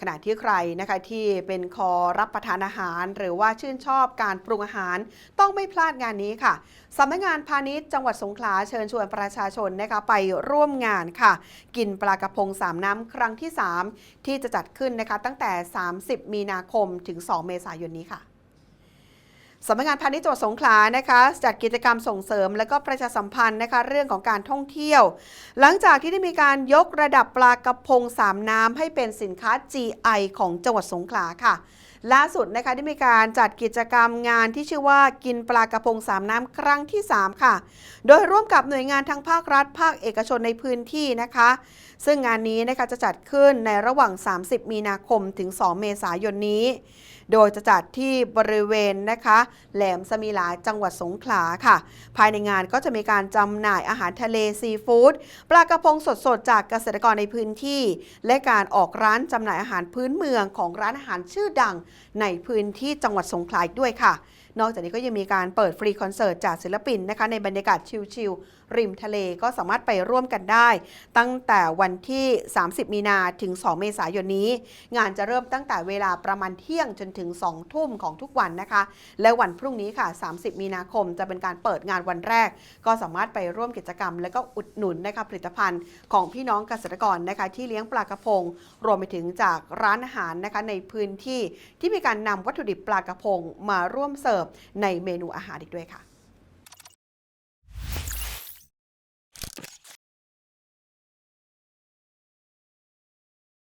ขณะที่ใครนะคะที่เป็นคอรับประทานอาหาร หรือว่าชื่นชอบการปรุงอาหาร ต้องไม่พลาดงานนี้ค่ะสำนักงานพาณิชย์จังหวัดสงขลาเชิญชวนประชาชนนะคะไปร่วมงานค่ะ กินปลากระพงสามน้ำครั้งที่ 3 ที่จะจัดขึ้นนะคะตั้งแต่ 30 มีนาคมถึง 2 เมษายนนี้ค่ะ สำนักงานพาณิชย์จังหวัดสงขลานะคะจัดกิจกรรมส่งเสริม และก็ประชาสัมพันธ์นะคะเรื่องของการท่องเที่ยว หลังจากที่ได้มีการยกระดับปลากระพงสามน้ำให้เป็นสินค้า GI ของจังหวัดสงขลาค่ะ ล่าสุดนะคะได้มีการจัดกิจกรรมงานที่ชื่อว่ากินปลากระพงสามน้ำครั้งที่ 3 ค่ะ โดยร่วมกับหน่วยงานทั้งภาครัฐ ภาคเอกชนในพื้นที่นะคะ ซึ่งงานนี้นะคะจะจัดขึ้นในระหว่าง 30 มีนาคมถึง 2 เมษายนนี้ โดยจะจัดที่บริเวณนะคะ แหลมสมิลาจังหวัดสงขลาค่ะ ภายในงานก็จะมีการจำหน่ายอาหารทะเลซีฟู้ดปลากระพงสดๆ จากเกษตรกรในพื้นที่ และการออกร้านจำหน่ายอาหารพื้นเมืองของร้านอาหารชื่อดังในพื้นที่จังหวัดสงขลาอีกด้วยค่ะ นอกจากนี้ก็ยังมีการเปิดฟรีคอนเสิร์ตจากศิลปินนะคะในบรรยากาศชิลๆริมทะเลก็สามารถไปร่วมกันได้ ตั้งแต่วันที่ 30 มีนาถึง 2 เมษายนนี้ งานจะเริ่มตั้งแต่เวลาประมาณเที่ยงจนถึง 2 ทุ่มของทุกวันนะคะ และวันพรุ่งนี้ค่ะ 30 มีนาคมจะเป็นการเปิดงานวันแรก ก็สามารถไปร่วมกิจกรรม และก็อุดหนุนนะคะผลิตภัณฑ์ของพี่น้องเกษตรกรนะคะที่เลี้ยงปลากระพง รวมไปถึงจากร้านอาหารนะคะในพื้นที่ที่มีการนำวัตถุดิบปลากระพงมาร่วมเสิร์ฟในเมนูอาหารอีกด้วยค่ะ